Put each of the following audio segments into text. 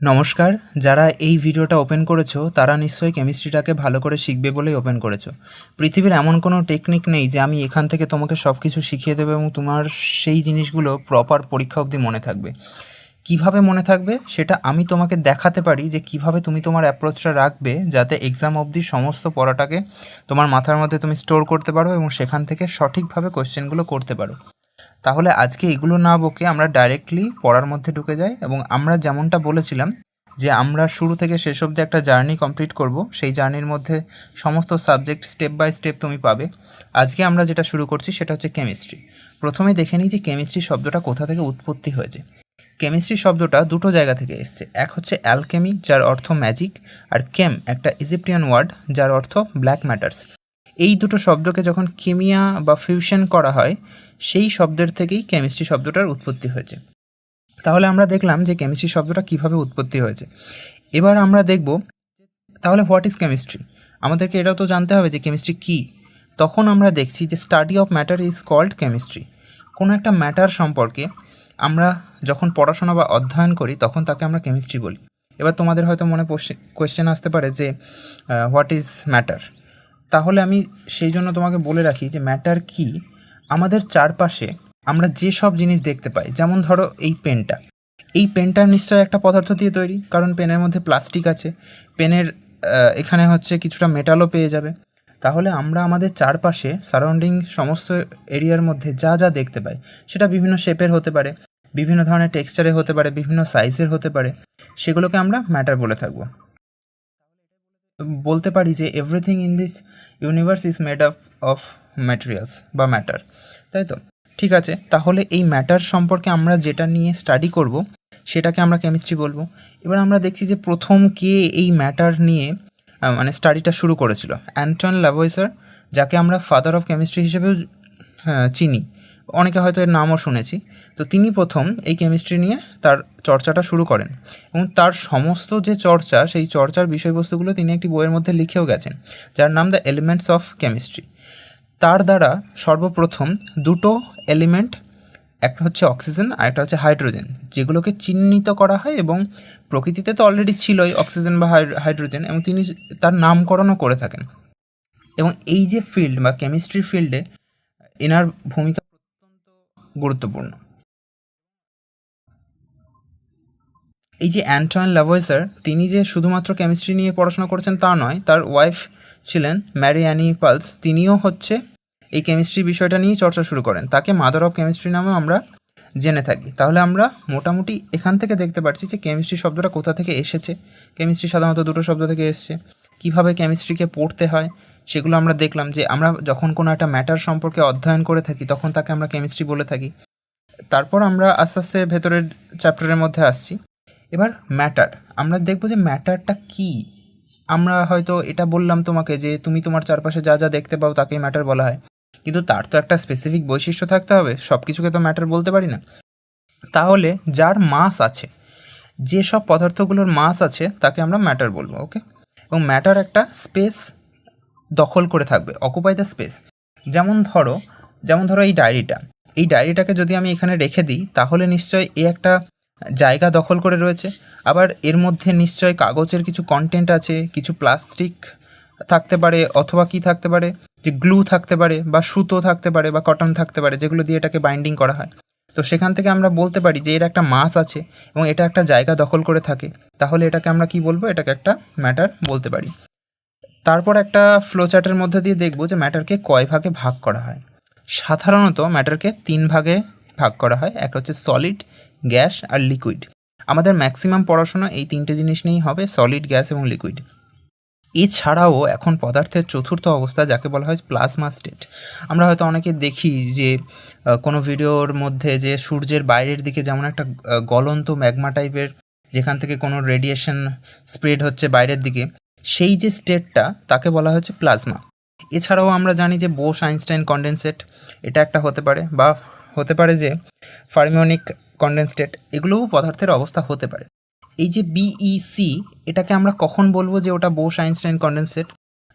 নমস্কার, যারা এই ভিডিওটা ওপেন করেছ, তারা নিশ্চয়ই কেমিস্ট্রিটাকে ভালো করে শিখবে বলেই ওপেন করেছ। পৃথিবীর এমন কোনো টেকনিক নেই যে আমি এখান থেকে তোমাকে সব কিছু শিখিয়ে দেবো এবং তোমার সেই জিনিসগুলো প্রপার পরীক্ষা অবধি মনে থাকবে। কীভাবে মনে থাকবে? সেটা আমি তোমাকে দেখাতে পারি যে কীভাবে তুমি তোমার অ্যাপ্রোচটা রাখবে যাতে এক্সাম অবধি সমস্ত পড়াটাকে তোমার মাথার মধ্যে তুমি স্টোর করতে পারো এবং সেখান থেকে সঠিকভাবে কোশ্চেনগুলো করতে পারো। তাহলে আজকে এগুলো না বকে আমরা ডাইরেক্টলি পড়ার মধ্যে ঢুকে যাই এবং আমরা যেমনটা বলেছিলাম যে আমরা শুরু থেকে শেষ অবধি একটা জার্নি কমপ্লিট করব, সেই জার্নির মধ্যে সমস্ত সাবজেক্ট স্টেপ বাই স্টেপ তুমি পাবে। আজকে আমরা যেটা শুরু করছি সেটা হচ্ছে কেমিস্ট্রি প্রথমে দেখে নিই যে কেমিস্ট্রি শব্দটা কোথা থেকে উৎপত্তি হয়েছে। কেমিস্ট্রি শব্দটা দুটো জায়গা থেকে এসছে। এক হচ্ছে অ্যালকেমি যার অর্থ ম্যাজিক আর কেম একটা ইজিপ্টিয়ান ওয়ার্ড যার অর্থ ব্ল্যাক ম্যাটার্স এই দুটো শব্দকে যখন কেমিয়া বা ফিউশন করা হয় সেই শব্দের থেকেই কেমিস্ট্রি শব্দটার উৎপত্তি হয়েছে। তাহলে আমরা দেখলাম যে কেমিস্ট্রি শব্দটা কীভাবে উৎপত্তি হয়েছে। এবার আমরা দেখব, তাহলে হোয়াট ইজ কেমিস্ট্রি আমাদেরকে এটাও তো জানতে হবে যে কেমিস্ট্রি কী। তখন আমরা দেখছি যে study of matter is called chemistry কোনো একটা ম্যাটার সম্পর্কে আমরা যখন পড়াশোনা বা অধ্যয়ন করি, তখন তাকে আমরা কেমিস্ট্রি বলি। এবার তোমাদের হয়তো মনে কোয়েশ্চেন আসতে পারে যে হোয়াট ইজ ম্যাটার তাহলে আমি সেই জন্য তোমাকে বলে রাখি যে ম্যাটার কি? আমাদের চারপাশে আমরা যে সব জিনিস দেখতে পাই, যেমন ধরো এই পেনটা। এই পেনটা নিশ্চয়ই একটা পদার্থ দিয়ে তৈরি, কারণ পেনের মধ্যে প্লাস্টিক আছে। পেনের এখানে হচ্ছে কিছুটা মেটালও পেয়ে যাবে। তাহলে আমরা আমাদের চারপাশে সারাউন্ডিং সমস্ত এরিয়ার মধ্যে যা যা দেখতে পাই, সেটা বিভিন্ন শেপের হতে পারে, বিভিন্ন ধরনের টেক্সচারে হতে পারে, বিভিন্ন সাইজের হতে পারে, সেগুলোকে আমরা ম্যাটার বলে থাকব। বলতে পারি যে everything in this universe is made up of materials বা ম্যাটার তাই তো? ঠিক আছে, তাহলে এই ম্যাটার সম্পর্কে আমরা যেটা নিয়ে স্টাডি করব, সেটাকে আমরা কেমিস্ট্রি বলব। এবার আমরা দেখছি যে প্রথম কে এই ম্যাটার নিয়ে মানে স্টাডিটা শুরু করেছিল। অ্যান্টন ল্যাভয়েসার যাকে আমরা ফাদার অফ কেমিস্ট্রি হিসেবেও চিনি। অনেকে হয়তো এর নামও শুনেছি। তো তিনি প্রথম এই কেমিস্ট্রি নিয়ে তার চর্চাটা শুরু করেন। এবং তার সমস্ত যে চর্চা, সেই চর্চার বিষয়বস্তুগুলো তিনি একটি বইয়ের মধ্যে লিখেও গেছেন, যার নাম দ্য এলিমেন্টস অফ কেমিস্ট্রি তার দ্বারা সর্বপ্রথম দুটো এলিমেন্ট একটা হচ্ছে অক্সিজেন আর একটা হচ্ছে হাইড্রোজেন যেগুলোকে চিহ্নিত করা হয় এবং প্রকৃতিতে তো অলরেডি ছিলই অক্সিজেন বা হাইড্রোজেন এবং তিনি তার নামকরণও করে থাকেন। এবং এই যে ফিল্ড বা কেমিস্ট্রি ফিল্ডে এনার ভূমিকা অত্যন্ত গুরুত্বপূর্ণ। এই যে অ্যান্টন ল্যাভয়েসার তিনি যে শুধুমাত্র কেমিস্ট্রি নিয়ে পড়াশোনা করেছেন তা নয়, তার ওয়াইফ ছিলেন ম্যারি অ্যানি পালস। তিনিও হচ্ছে এই কেমিস্ট্রি বিষয়টা নিয়ে চর্চা শুরু করেন। তাকে মাদার অফ কেমিস্ট্রি নামেও আমরা জেনে থাকি। তাহলে আমরা মোটামুটি এখান থেকে দেখতে পাচ্ছি যে কেমিস্ট্রি শব্দটা কোথা থেকে এসেছে। কেমিস্ট্রি সাধারণত দুটো শব্দ থেকে এসেছে। কীভাবে কেমিস্ট্রিকে পড়তে হয় সেগুলো আমরা দেখলাম যে আমরা যখন কোনো একটা ম্যাটার সম্পর্কে অধ্যয়ন করে থাকি, তখন তাকে আমরা কেমিস্ট্রি বলে থাকি। তারপর আমরা আস্তে আস্তে ভেতরের চ্যাপ্টারের মধ্যে আসছি। এবার ম্যাটার। আমরা দেখব যে ম্যাটারটা কি? আমরা হয়তো এটা বললাম তোমাকে যে তুমি তোমার চারপাশে যা যা দেখতে পাও তাকেই ম্যাটার বলা হয়। কিন্তু তার তো একটা স্পেসিফিক বৈশিষ্ট্য থাকতে হবে সব কিছুকে তো ম্যাটার বলতে পারি না। তাহলে যার মাস আছে, যে সব পদার্থগুলোর মাস আছে, তাকে আমরা ম্যাটার বলব ওকে এবং ম্যাটার একটা স্পেস দখল করে থাকবে অকুপাই দ্য স্পেস যেমন ধরো যেমন ধরো এই ডায়েরিটা এই ডায়েরিটাকে যদি আমি এখানে রেখে দিই, তাহলে নিশ্চয় এ একটা জায়গা দখল করে রয়েছে। আবার এর মধ্যে নিশ্চয় কাগজের কিছু কন্টেন্ট আছে, কিছু প্লাস্টিক থাকতে পারে অথবা কি থাকতে পারে, যে গ্লু থাকতে পারে বা সুতো থাকতে পারে বা কটন থাকতে পারে, যেগুলো দিয়ে এটাকে বাইন্ডিং করা হয়। তো সেখান থেকে আমরা বলতে পারি যে এর একটা মাস আছে এবং এটা একটা জায়গা দখল করে থাকে। তাহলে এটাকে আমরা কি বলব? এটাকে একটা ম্যাটার বলতে পারি। তারপর একটা ফ্লোচার্টের মধ্যে দিয়ে দেখব যে ম্যাটারকে কয় ভাগে ভাগ করা হয়। সাধারণত ম্যাটারকে তিন ভাগে ভাগ করা হয়। একটা হচ্ছে সলিড গ্যাস আর লিকুইড। আমাদের ম্যাক্সিমাম পড়াশোনা এই তিনটে জিনিস নিয়েই হবে সলিড গ্যাস এবং লিকুইড। এছাড়াও এখন পদার্থের চতুর্থ অবস্থা যাকে বলা হয় প্লাজমা স্টেট আমরা হয়তো অনেকে দেখি যে কোনো ভিডিওর মধ্যে যে সূর্যের বাইরের দিকে যেমন একটা গলন্ত ম্যাগমা টাইপের যেখান থেকে কোনো রেডিয়েশন স্প্রেড হচ্ছে বাইরের দিকে, সেই যে স্টেটটা তাকে বলা হচ্ছে প্লাজমা। এছাড়াও আমরা জানি যে বোস আইনস্টাইন কন্ডেনসেট, এটা একটা হতে পারে বা হতে পারে যে, ফার্মিওনিক কন্ডেনস্টেট এগুলোও পদার্থের অবস্থা হতে পারে। এই যে বিইসি এটাকে আমরা কখন বলব যে ওটা বোস আইনস্টাইন কন্ডেনসেট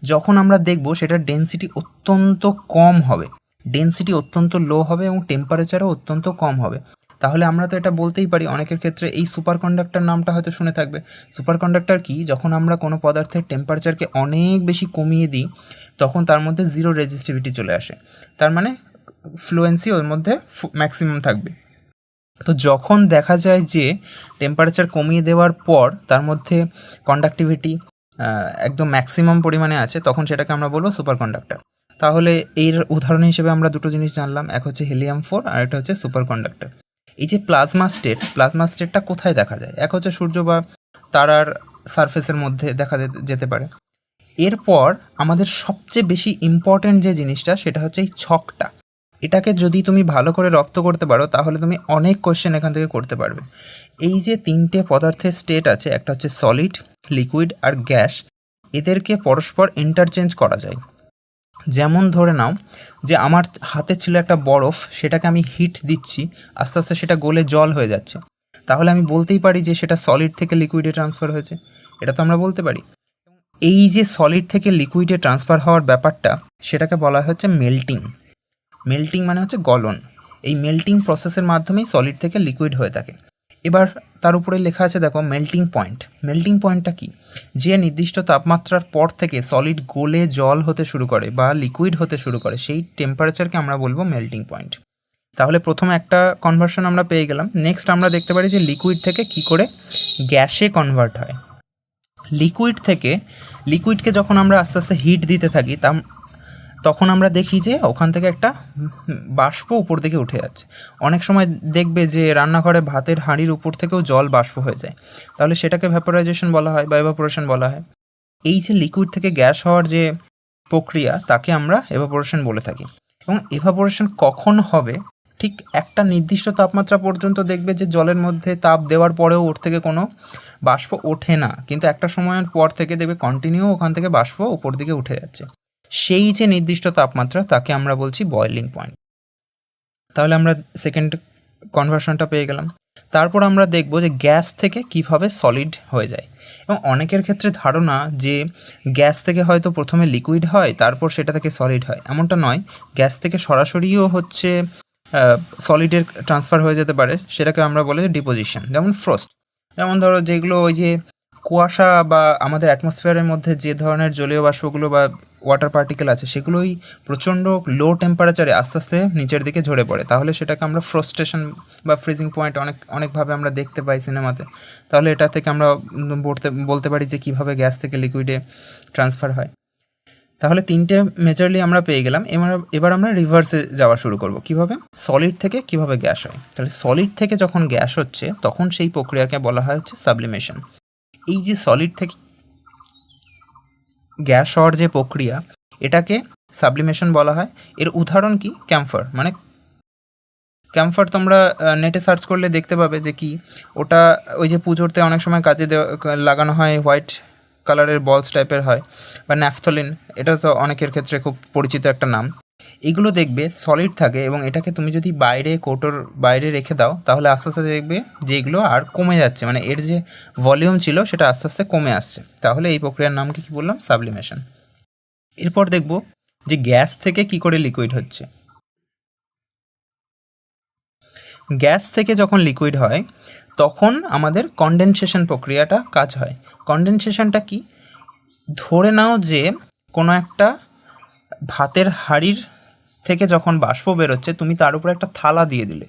যখন আমরা দেখব সেটার ডেনসিটি অত্যন্ত কম হবে। ডেনসিটি অত্যন্ত লো হবে এবং টেম্পারেচারও অত্যন্ত কম হবে। তাহলে আমরা তো এটা বলতেই পারি, অনেকের ক্ষেত্রে এই সুপার কন্ডাক্টর নামটা হয়তো শুনে থাকবে। সুপার কন্ডাক্টর কি? যখন আমরা কোনো পদার্থের টেম্পারেচারকে অনেক বেশি কমিয়ে দিই, তখন তার মধ্যে জিরো রেজিস্টিভিটি চলে আসে। তার মানে ফ্লুয়েন্সি ওর মধ্যে ম্যাক্সিমাম থাকবে। তো যখন দেখা যায় যে টেম্পারেচার কমিয়ে দেওয়ার পর তার মধ্যে কন্ডাক্টিভিটি একদম ম্যাক্সিমাম পরিমাণে আছে, তখন সেটাকে আমরা বলব সুপার কন্ডাক্টর তাহলে এর উদাহরণ হিসেবে আমরা দুটো জিনিস জানলাম, এক হচ্ছে হিলিয়াম ফোর আর একটা হচ্ছে সুপার কন্ডাক্টর এই যে প্লাজমা স্টেট প্লাজমা স্টেটটা কোথায় দেখা যায়? এক হচ্ছে সূর্য বা তারার সারফেসের মধ্যে দেখা যেতে পারে। এরপর আমাদের সবচেয়ে বেশি ইম্পর্ট্যান্ট যে জিনিসটা, সেটা হচ্ছে এই ছকটা। এটাকে যদি তুমি ভালো করে রপ্ত করতে পারো, তাহলে তুমি অনেক কোশ্চেন এখান থেকে করতে পারবে। এই যে তিনটে পদার্থের স্টেট আছে, একটা হচ্ছে সলিড লিকুইড আর গ্যাস এদেরকে পরস্পর ইন্টারচেঞ্জ করা যায়। যেমন ধরে নাও যে আমার হাতে ছিল একটা বরফ, সেটাকে আমি হিট দিচ্ছি, আস্তে আস্তে সেটা গলে জল হয়ে যাচ্ছে। তাহলে আমি বলতেই পারি যে সেটা সলিড থেকে লিকুইডে ট্রান্সফার হয়েছে। এটা তো আমরা বলতে পারি। এই যে সলিড থেকে লিকুইডে ট্রান্সফার হওয়ার ব্যাপারটা, সেটাকে বলা হচ্ছে মেল্টিং মেল্টিং মানে হচ্ছে গলন। এই মেল্টিং প্রসেসের মাধ্যমেই সলিড থেকে লিকুইড হয়ে থাকে। এবার তার উপরে লেখা আছে, দেখো মেল্টিং পয়েন্ট মেল্টিং পয়েন্টটা কি? যে নির্দিষ্ট তাপমাত্রার পর থেকে সলিড গোলে জল হতে শুরু করে বা লিকুইড হতে শুরু করে, সেই টেম্পারেচারকে আমরা বলব মেল্টিং পয়েন্ট তাহলে প্রথম একটা কনভার্সন আমরা পেয়ে গেলাম। নেক্সট আমরা দেখতে পারি যে লিকুইড থেকে কি করে গ্যাসে কনভার্ট হয়। লিকুইড থেকে লিকুইডকে যখন আমরা আস্তে আস্তে হিট দিতে থাকি তখন আমরা দেখি যে ওখান থেকে একটা বাষ্প উপর দিকে উঠে যাচ্ছে। অনেক সময় দেখবে যে রান্নাঘরে ভাতের হাঁড়ির উপর থেকেও জল বাষ্প হয়ে যায়। তাহলে সেটাকে ভ্যাপোরাইজেশন বলা হয় বা এভাপোরেশন বলা হয়। এই যে লিকুইড থেকে গ্যাস হওয়ার যে প্রক্রিয়া, তাকে আমরা এভাপোরেশন বলে থাকি। এবং এভাপোরেশন কখন হবে? ঠিক একটা নির্দিষ্ট তাপমাত্রা পর্যন্ত দেখবে যে জলের মধ্যে তাপ দেওয়ার পরেও ওর থেকে কোনো বাষ্প ওঠে না। কিন্তু একটা সময়ের পর থেকে দেখবে কন্টিনিউ ওখান থেকে বাষ্প উপর দিকে উঠে যাচ্ছে। সেই যে নির্দিষ্ট তাপমাত্রা, তাকে আমরা বলছি বয়েলিং পয়েন্ট তাহলে আমরা সেকেন্ড কনভার্সনটা পেয়ে গেলাম। তারপর আমরা দেখব যে গ্যাস থেকে কীভাবে সলিড হয়ে যায়। এবং অনেকের ক্ষেত্রে ধারণা যে গ্যাস থেকে হয়তো প্রথমে লিকুইড হয়, তারপর সেটা থেকে সলিড হয়। এমনটা নয়। গ্যাস থেকে সরাসরিও হচ্ছে সলিডের ট্রান্সফার হয়ে যেতে পারে। সেটাকে আমরা বলে ডিপোজিশন যেমন ফ্রস্ট যেমন ধরো যেগুলো ওই যে কুয়াশা বা আমাদের অ্যাটমসফিয়ারের মধ্যে যে ধরনের জলীয় বাষ্পগুলো বা ওয়াটার পার্টিকেল আছে, সেগুলোই প্রচণ্ড লো টেম্পারেচারে আস্তে আস্তে নিচের দিকে ঝরে পড়ে। তাহলে সেটাকে আমরা ফ্রস্টেশন বা ফ্রিজিং পয়েন্ট অনেক, অনেকভাবে আমরা দেখতে পাই সিনেমাতে তাহলে এটা থেকে আমরা বলতে বলতে পারি যে কীভাবে গ্যাস থেকে লিকুইডে ট্রান্সফার হয়। তাহলে তিনটে মেজারলি আমরা পেয়ে গেলাম। এবার এবার আমরা রিভার্সে যাওয়া শুরু করব। কীভাবে? সলিড থেকে কীভাবে গ্যাস হয়? তাহলে সলিড থেকে যখন গ্যাস হচ্ছে, তখন সেই প্রক্রিয়াকে বলা হয় হচ্ছে সাবলিমেশন এই যে সলিড থেকে গ্যাস হওয়ার যে প্রক্রিয়া, এটাকে সাবলিমেশন বলা হয়। এর উদাহরণ কি? ক্যাম্ফার মানে ক্যাম্ফার তোমরা নেটে সার্চ করলে দেখতে পাবে যে কি, ওটা ওই যে পুজোরতে অনেক সময় কাজে লাগানো হয় হোয়াইট কালারের বলস টাইপের হয়, বা ন্যাফথলিন এটা তো অনেকের ক্ষেত্রে খুব পরিচিত একটা নাম। এগুলো দেখবে সলিড থাকে এবং এটাকে তুমি যদি বাইরে কোটোর বাইরে রেখে দাও, তাহলে আস্তে আস্তে দেখবে যে এগুলো আর কমে যাচ্ছে। মানে এর যে ভলিউম ছিল, সেটা আস্তে আস্তে কমে আসছে। তাহলে এই প্রক্রিয়ার নামকে কি বললাম? সাবলিমেশন এরপর দেখব যে গ্যাস থেকে কি করে লিকুইড হচ্ছে। গ্যাস থেকে যখন লিকুইড হয়, তখন আমাদের কন্ডেনসেশন প্রক্রিয়াটা কাজ হয়। কন্ডেনসেশনটা কি? ধরে নাও যে কোনো একটা ভাতের হাঁড়ির থেকে যখন বাষ্প বেরোচ্ছে, তুমি তার উপরে একটা থালা দিয়ে দিলে।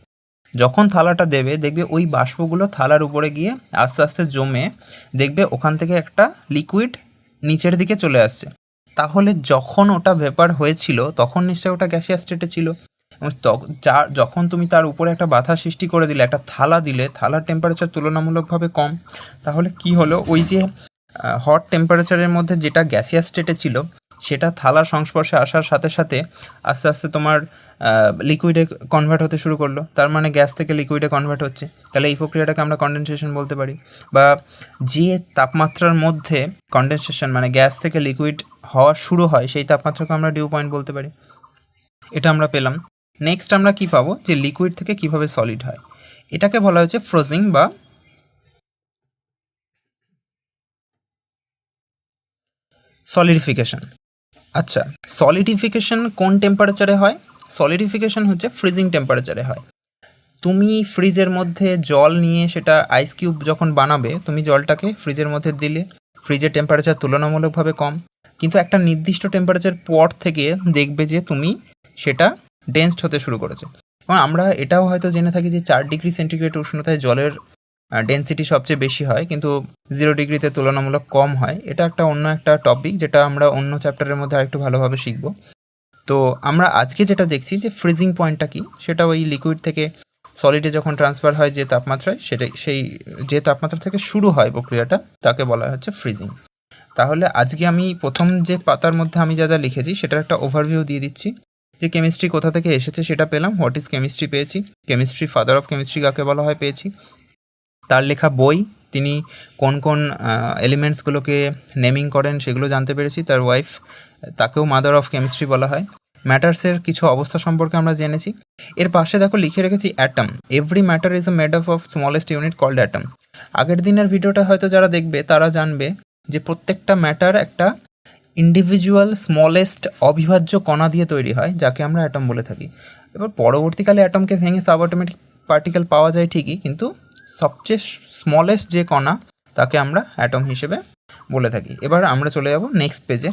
যখন থালাটা দেবে, দেখবে ওই বাষ্পগুলো থালার উপরে গিয়ে আস্তে আস্তে জমে, দেখবে ওখান থেকে একটা লিকুইড নিচের দিকে চলে আসছে। তাহলে যখন ওটা ভেপার হয়েছিল, তখন নিশ্চয়ই ওটা গ্যাসিয়াস স্টেটে ছিল। যা, যখন তুমি তার উপরে একটা বাধা সৃষ্টি করে দিলে, একটা থালা দিলে, থালার টেম্পারেচার তুলনামূলকভাবে কম, তাহলে কি হলো? ওই যে হট টেম্পারেচারের মধ্যে যেটা গ্যাসিয়াস স্টেটে ছিল সেটা থালার সংস্পর্শে আসার সাথে সাথে আস্তে আস্তে তোমার লিকুইডে কনভার্ট হতে শুরু করল। তার মানে গ্যাস থেকে লিকুইডে কনভার্ট হচ্ছে। তাহলে এই প্রক্রিয়াটাকে আমরা কন্ডেনসেশন বলতে পারি। বা যে তাপমাত্রার মধ্যে কন্ডেনসেশন মানে গ্যাস থেকে লিকুইড হওয়া শুরু হয়, সেই তাপমাত্রাকে আমরা ডিউ পয়েন্ট বলতে পারি। এটা আমরা পেলাম। নেক্সট আমরা কি পাবো? যে লিকুইড থেকে কীভাবে সলিড হয়। এটাকে বলা হচ্ছে ফ্রোজিং বা সলিডিফিকেশন আচ্ছা সলিডিফিকেশন কোন টেম্পারেচারে হয়? সলিডিফিকেশন হচ্ছে ফ্রিজিং টেম্পারেচারে হয়। তুমি ফ্রিজের মধ্যে জল নিয়ে সেটা আইস কিউব যখন বানাবে, তুমি জলটাকে ফ্রিজের মধ্যে দিলে ফ্রিজের টেম্পারেচার তুলনামূলকভাবে কম। কিন্তু একটা নির্দিষ্ট টেম্পারেচার পর থেকে দেখবে যে তুমি সেটা ডেন্সড হতে শুরু করেছে। এবং আমরা এটাও হয়তো জেনে থাকি যে চার ডিগ্রি সেন্টিগ্রেড উষ্ণতায় জলের ডেন্সিটি সবচেয়ে বেশি হয়, কিন্তু জিরো ডিগ্রিতে তুলনামূলক কম হয়। এটা একটা অন্য একটা টপিক যেটা আমরা অন্য চ্যাপ্টারের মধ্যে আরেকটু ভালোভাবে শিখব। তো আমরা আজকে যেটা দেখছি যে ফ্রিজিং পয়েন্টটা কি, সেটা ওই লিকুইড থেকে সলিডে যখন ট্রান্সফার হয় যে তাপমাত্রায়, সেটাই, সেই যে তাপমাত্রা থেকে শুরু হয় প্রক্রিয়াটা, তাকে বলা হচ্ছে ফ্রিজিং তাহলে আজকে আমি প্রথম যে পাতার মধ্যে আমি যা যা লিখেছি, সেটার একটা ওভারভিউ দিয়ে দিচ্ছি। যে কেমিস্ট্রি কোথা থেকে এসেছে সেটা পেলাম হোয়াট ইজ কেমিস্ট্রি পেয়েছি কেমিস্ট্রি ফাদার অফ কেমিস্ট্রি কাকে বলা হয় পেয়েছি তার লেখা বই, তিনি কোন কোন এলিমেন্টসগুলোকে নেমিং করেন সেগুলো জানতে পেরেছি, তার ওয়াইফ তাকেও মাদার অফ কেমিস্ট্রি বলা হয়। ম্যাটার্সের কিছু অবস্থা সম্পর্কে আমরা জেনেছি। এর পাশে দেখো লিখে রেখেছি atom every matter is a made of of smallest unit called atom আগের দিনের ভিডিওটা হয়তো যারা দেখবে, তারা জানবে যে প্রত্যেকটা ম্যাটার একটা ইন্ডিভিজুয়াল স্মলেস্ট অবিভাজ্য কণা দিয়ে তৈরি হয়, যাকে আমরা অ্যাটম বলে থাকি। এবার পরবর্তীকালে অ্যাটমকে ভেঙে সাব অটোমেটিক পার্টিকেল পাওয়া যায় ঠিকই, কিন্তু সবচেয়ে স্মলেস্ট যে কণা, তাকে আমরা অ্যাটম হিসেবে বলে থাকি। এবার আমরা চলে যাব নেক্সট পেজে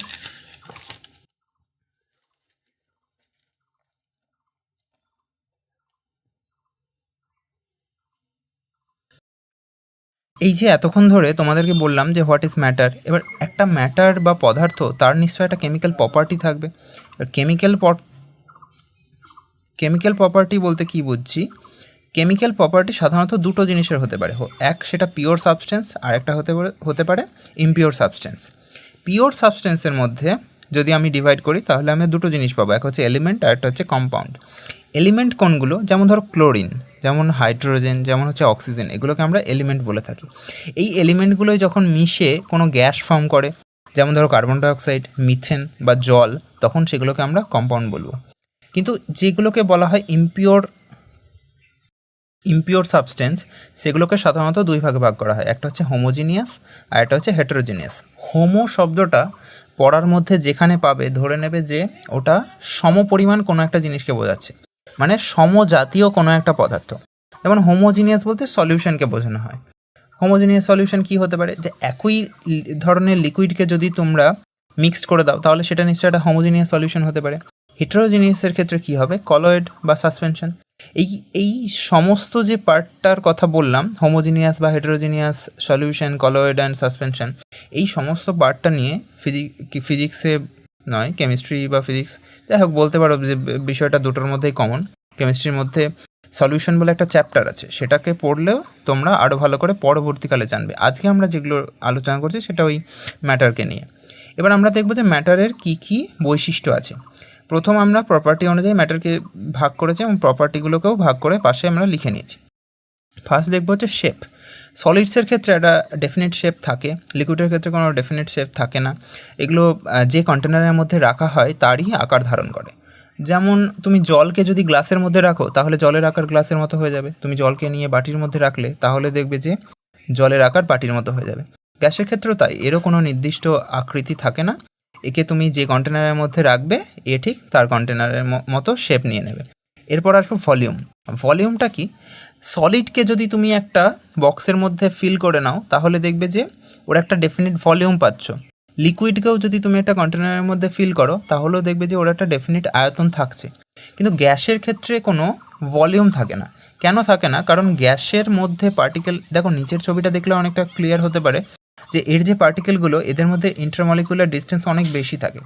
এই যে এতক্ষণ ধরে তোমাদেরকে বললাম যে হোয়াট ইজ ম্যাটার এবার একটা ম্যাটার বা পদার্থ, তার নিশ্চয় একটা কেমিক্যাল প্রপার্টি থাকবে। কেমিক্যাল কেমিক্যাল প্রপার্টি বলতে কি বুঝছি? কেমিক্যাল প্রপার্টি সাধারণত দুটো জিনিসের হতে পারে। এক, সেটা পিওর সাবস্টেন্স আর একটা হতে হতে পারে ইমপিওর সাবস্টেন্স পিওর সাবস্টেন্সের মধ্যে যদি আমি ডিভাইড করি, তাহলে আমি দুটো জিনিস পাবো। এক হচ্ছে এলিমেন্ট আর একটা হচ্ছে কম্পাউন্ড এলিমেন্ট কোনগুলো? যেমন ধরো ক্লোরিন যেমন হাইড্রোজেন যেমন হচ্ছে অক্সিজেন এগুলোকে আমরা এলিমেন্ট বলে থাকি। এই এলিমেন্টগুলোই যখন মিশে কোনো গ্যাস ফর্ম করে, যেমন ধরো কার্বন ডাইঅক্সাইড মিথেন বা জল, তখন সেগুলোকে আমরা কম্পাউন্ড বলব। কিন্তু যেগুলোকে বলা হয় ইমপিওর ইমপিওর সাবস্টেন্স সেগুলোকে সাধারণত দুই ভাগে ভাগ করা হয়। একটা হচ্ছে হোমোজিনিয়াস আর একটা হচ্ছে হেটারোজিনিয়াস হোমো শব্দটা পড়ার মধ্যে যেখানে পাবে, ধরে নেবে যে ওটা সমপরিমাণ কোনো একটা জিনিসকে বোঝাচ্ছে। মানে সমজাতীয় কোনো একটা পদার্থ। যেমন হোমোজিনিয়াস বলতে সলিউশনকে বোঝানো হয়। হোমোজিনিয়াস সলিউশন কি হতে পারে? যে একই ধরনের লিকুইডকে যদি তোমরা মিক্সড করে দাও, তাহলে সেটা নিশ্চয়ই একটা হোমোজিনিয়াস সলিউশন হতে পারে। হিট্রোজিনিয়াসের ক্ষেত্রে কি হবে? কলয়েড বা সাসপেনশন এই এই সমস্ত যে পার্টটার কথা বললাম হোমোজিনিয়াস বা heterogeneous solution colloid and suspension এই সমস্ত পার্টটা নিয়ে ফিজিক ফিজিক্সে নয় কেমিস্ট্রি বা ফিজিক্স যাই হোক বলতে পারো যে বিষয়টা দুটোর মধ্যেই কমন কেমিস্ট্রির মধ্যে সলিউশন বলে একটা চ্যাপ্টার আছে, সেটাকে পড়লেও তোমরা আরও ভালো করে পরবর্তীকালে জানবে। আজকে আমরা যেগুলো আলোচনা করছি সেটা ওই ম্যাটারকে নিয়ে। এবার আমরা দেখব যে ম্যাটারের কী কী বৈশিষ্ট্য আছে। প্রথম আমরা প্রপার্টি অনুযায়ী ম্যাটারকে ভাগ করেছি এবং প্রপার্টিগুলোকেও ভাগ করে পাশে আমরা লিখে নিয়েছি। ফার্স্ট দেখব হচ্ছে শেপ সলিডসের ক্ষেত্রে একটা ডেফিনেট শেপ থাকে। লিকুইডের ক্ষেত্রে কোনো ডেফিনেট শেপ থাকে না। এগুলো যে কন্টেনারের মধ্যে রাখা হয় তারই আকার ধারণ করে। যেমন তুমি জলকে যদি গ্লাসের মধ্যে রাখো, তাহলে জলের আকার গ্লাসের মতো হয়ে যাবে। তুমি জলকে নিয়ে বাটির মধ্যে রাখলে, তাহলে দেখবে যে জলের আকার বাটির মতো হয়ে যাবে। গ্যাসের ক্ষেত্রেও তাই। এরও কোনো নির্দিষ্ট আকৃতি থাকে না। একে তুমি যে কন্টেনারের মধ্যে রাখবে, এ ঠিক তার কন্টেনারের মতো শেপ নিয়ে নেবে। এরপর আসব ভলিউম ভলিউমটা কি? সলিডকে যদি তুমি একটা বক্সের মধ্যে ফিল করে নাও, তাহলে দেখবে যে ওর একটা ডেফিনিট ভলিউম পাচ্ছ। লিকুইডকেও যদি তুমি একটা কন্টেনারের মধ্যে ফিল করো, তাহলেও দেখবে যে ওর একটা ডেফিনিট আয়তন থাকছে। কিন্তু গ্যাসের ক্ষেত্রে কোনো ভলিউম থাকে না। কেন থাকে না? কারণ গ্যাসের মধ্যে পার্টিকেল দেখো, নিচের ছবিটা দেখলে অনেকটা ক্লিয়ার হতে পারে। যে এর যে পার্টিকেলগুলো এদের মধ্যে ইন্টারমলিকুলার ডিস্টেন্স অনেক বেশি থাকে।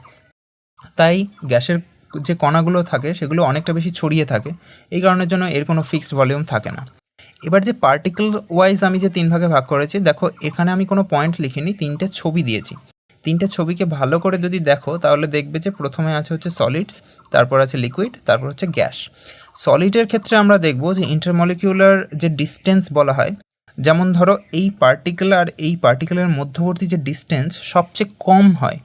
তাই গ্যাসের যে কণাগুলো থাকে, সেগুলো অনেকটা বেশি ছড়িয়ে থাকে। এই কারণের জন্য এর কোনো ফিক্সড ভলিউম থাকে না। এবার যে পার্টিকেল ওয়াইজ আমি যে তিন ভাগে ভাগ করেছি, দেখো, এখানে আমি কোনো পয়েন্ট লিখিনি, তিনটে ছবি দিয়েছি। তিনটে ছবিকে ভালো করে যদি দেখো, তাহলে দেখবে যে প্রথমে আছে হচ্ছে সলিডস তারপর আছে লিকুইড তারপর হচ্ছে গ্যাস সলিডের ক্ষেত্রে আমরা দেখব যে ইন্টারমলিকিউলার যে ডিস্টেন্স বলা হয় যেমন ধরো এই পার্টিকেল আর এই পার্টিকেলের মধ্যবর্তী যে ডিস্টেন্স সবচেয়ে কম হয়।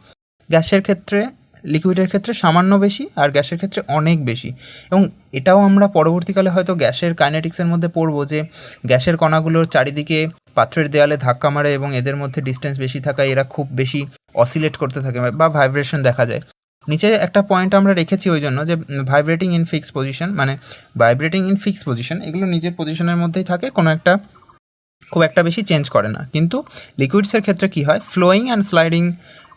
গ্যাসের ক্ষেত্রে লিকুইডের ক্ষেত্রে সামান্য বেশি আর গ্যাসের ক্ষেত্রে অনেক বেশি। এবং এটাও আমরা পরবর্তীকালে হয়তো গ্যাসের কাইনেটিক্সের মধ্যে পড়ব যে, গ্যাসের কণাগুলোর চারিদিকে পাত্রের দেয়ালে ধাক্কা মারে এবং এদের মধ্যে ডিস্টেন্স বেশি থাকায় এরা খুব বেশি অসিলেট করতে থাকে বা ভাইব্রেশন দেখা যায়। নিচে একটা পয়েন্ট আমরা রেখেছি ওই জন্য যে ভাইব্রেটিং ইন ফিক্স পজিশন মানে ভাইব্রেটিং ইন ফিক্স পজিশন এগুলো নিজের পজিশনের মধ্যেই থাকে। কোনো একটা খুব একটা বেশি চেঞ্জ করে না। কিন্তু লিকুইডসের ক্ষেত্রে কি হয়? Flowing and sliding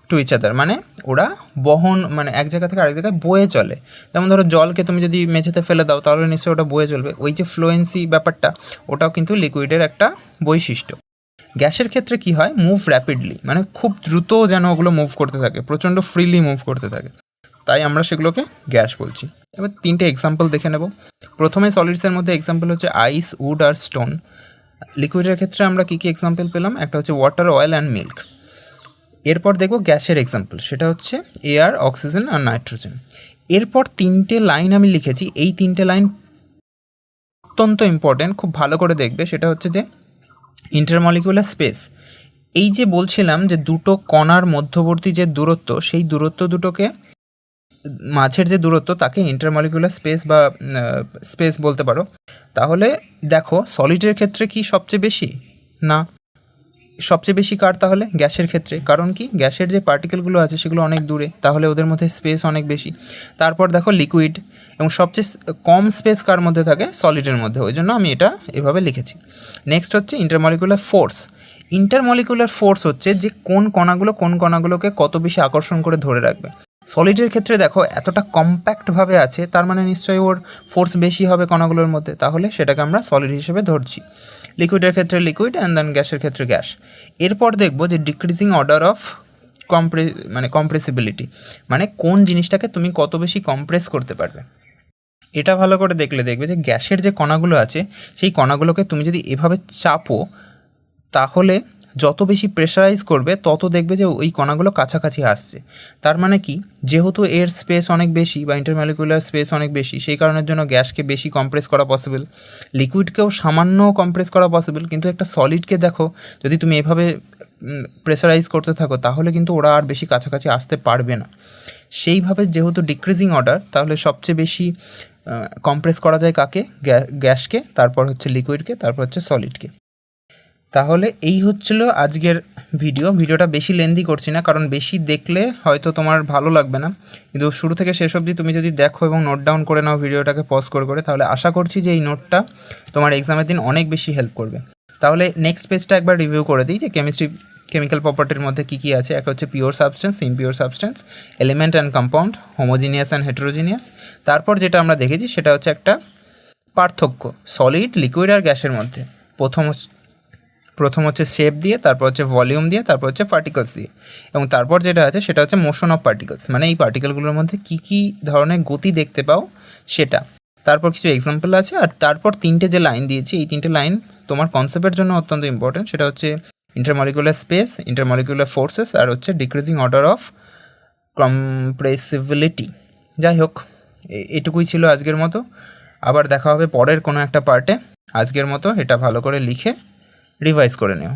to each other মানে ওরা বহন মানে এক জায়গা থেকে আরেক জায়গায় বয়ে চলে। যেমন ধরো জলকে তুমি যদি মেঝেতে ফেলে দাও, তাহলে নিশ্চয়ই ওটা বয়ে চলবে। ওই যে ফ্লোয়েন্সি ব্যাপারটা, ওটাও কিন্তু লিকুইডের একটা বৈশিষ্ট্য। গ্যাসের ক্ষেত্রে কি হয়? মুভ র্যাপিডলি মানে খুব দ্রুত যেন ওগুলো মুভ করতে থাকে, প্রচণ্ড ফ্রিলি মুভ করতে থাকে। তাই আমরা সেগুলোকে গ্যাস বলছি। এবার তিনটে এক্সাম্পল দেখে নেব। প্রথমে সলিডসের মধ্যে এক্সাম্পল হচ্ছে আইস উড আর স্টোন লিকুইডের ক্ষেত্রে আমরা কী কী এক্সাম্পল পেলাম? একটা হচ্ছে ওয়াটার অয়েল অ্যান্ড মিল্ক এরপর দেখব গ্যাসের এক্সাম্পল সেটা হচ্ছে এয়ার অক্সিজেন আর নাইট্রোজেন এরপর তিনটে লাইন আমি লিখেছি। এই তিনটে লাইন অত্যন্ত ইম্পর্টেন্ট খুব ভালো করে দেখবে। সেটা হচ্ছে যে ইন্টারমলিকুলার স্পেস এই যে বলছিলাম যে দুটো কণার মধ্যবর্তী যে দূরত্ব, সেই দূরত্ব দুটোকে মাঝের যে দূরত্ব, তাকে ইন্টারমলিকুলার স্পেস বা স্পেস বলতে পারো। তাহলে দেখো সলিডের ক্ষেত্রে কি সবচেয়ে বেশি? না। সবচেয়ে বেশি কার তাহলে? গ্যাসের ক্ষেত্রে। কারণ কি? গ্যাসের যে পার্টিকেলগুলো আছে, সেগুলো অনেক দূরে। তাহলে ওদের মধ্যে স্পেস অনেক বেশি। তারপর দেখো লিকুইড এবং সবচেয়ে কম স্পেস কার মধ্যে থাকে? সলিডের মধ্যে। ওই জন্য আমি এটা এভাবে লিখেছি। নেক্সট হচ্ছে ইন্টারমলিকুলার ফোর্স ইন্টারমলিকুলার ফোর্স হচ্ছে যে কোন কণাগুলো কোন কণাগুলোকে কত বেশি আকর্ষণ করে ধরে রাখবে। সলিডের ক্ষেত্রে দেখো, এতটা কম্প্যাক্টভাবে আছে, তার মানে নিশ্চয়ই ওর ফোর্স বেশি হবে কণাগুলোর মধ্যে, তাহলে সেটাকে আমরা সলিড হিসেবে ধরছি। লিকুইডের ক্ষেত্রে লিকুইড অ্যান্ড দেন গ্যাসের ক্ষেত্রে গ্যাস এরপর দেখব যে ডিক্রিজিং অর্ডার অফ কম্প্রে মানে কম্প্রেসিবিলিটি মানে কোন জিনিসটাকে তুমি কত বেশি কম্প্রেস করতে পারবে। এটা ভালো করে দেখলে দেখবে যে গ্যাসের যে কণাগুলো আছে, সেই কণাগুলোকে তুমি যদি এভাবে চাপো, তাহলে যত বেশি প্রেশারাইজ করবে, তত দেখবে যে ওই কণাগুলো কাছাকাছি আসছে। তার মানে কি? যেহেতু এর স্পেস অনেক বেশি বা ইন্টারমলিকুলার স্পেস অনেক বেশি, সেই কারণের জন্য গ্যাসকে বেশি কম্প্রেস করা পসিবল লিকুইডকেও সামান্য কম্প্রেস করা পসিবল কিন্তু একটা সলিডকে দেখো, যদি তুমি এভাবে প্রেশারাইজ করতে থাকো, তাহলে কিন্তু ওরা আর বেশি কাছাকাছি আসতে পারবে না। সেইভাবে যেহেতু ডিক্রিজিং অর্ডার তাহলে সবচেয়ে বেশি কম্প্রেস করা যায় কাকে? গ্যা- গ্যাসকে, তারপর হচ্ছে লিকুইডকে তারপর হচ্ছে সলিডকে তাহলে এই হচ্ছিল আজকের ভিডিও ভিডিওটা বেশি লেন্দি করছি না, কারণ বেশি দেখলে হয়তো তোমার ভালো লাগবে না। কিন্তু শুরু থেকে শেষ অবধি তুমি যদি দেখো এবং নোট ডাউন করে নাও ভিডিওটাকে পজ করে করে, তাহলে আশা করছি যে এই নোটটা তোমার এক্সামের দিন অনেক বেশি হেল্প করবে। তাহলে নেক্সট পেজটা একবার রিভিউ করে দিই যে কেমিস্ট্রি কেমিক্যাল প্রপার্টির মধ্যে কী কী আছে। একটা হচ্ছে pure substance impure substance element and compound homogeneous and heterogeneous তারপর যেটা আমরা দেখেছি, সেটা হচ্ছে একটা পার্থক্য সলিড লিকুইড আর গ্যাসের মধ্যে। প্রথম প্রথম হচ্ছে শেপ দিয়ে, তারপর হচ্ছে ভলিউম দিয়ে, তারপর হচ্ছে পার্টিকলস দিয়ে। এবং তারপর যেটা আছে, সেটা হচ্ছে মোশন অফ পার্টিকলস মানে এই পার্টিকেলগুলোর মধ্যে কী কী ধরনের গতি দেখতে পাও, সেটা। তারপর কিছু এক্সাম্পল আছে, আর তারপর তিনটে যে লাইন দিয়েছি, এই তিনটে লাইন তোমার কনসেপ্টের জন্য অত্যন্ত ইম্পর্টেন্ট সেটা হচ্ছে ইন্টারমলিকুলার স্পেস ইন্টারমলিকুলার ফোর্সেস আর হচ্ছে ডিক্রিজিং অর্ডার অফ কম্প্রেসিবিলিটি যাই হোক এটুকুই ছিল আজকের মতো। আবার দেখা হবে পরের কোনো একটা পার্টে আজকের মতো, এটা ভালো করে লিখে রিভাইজ করে নিও।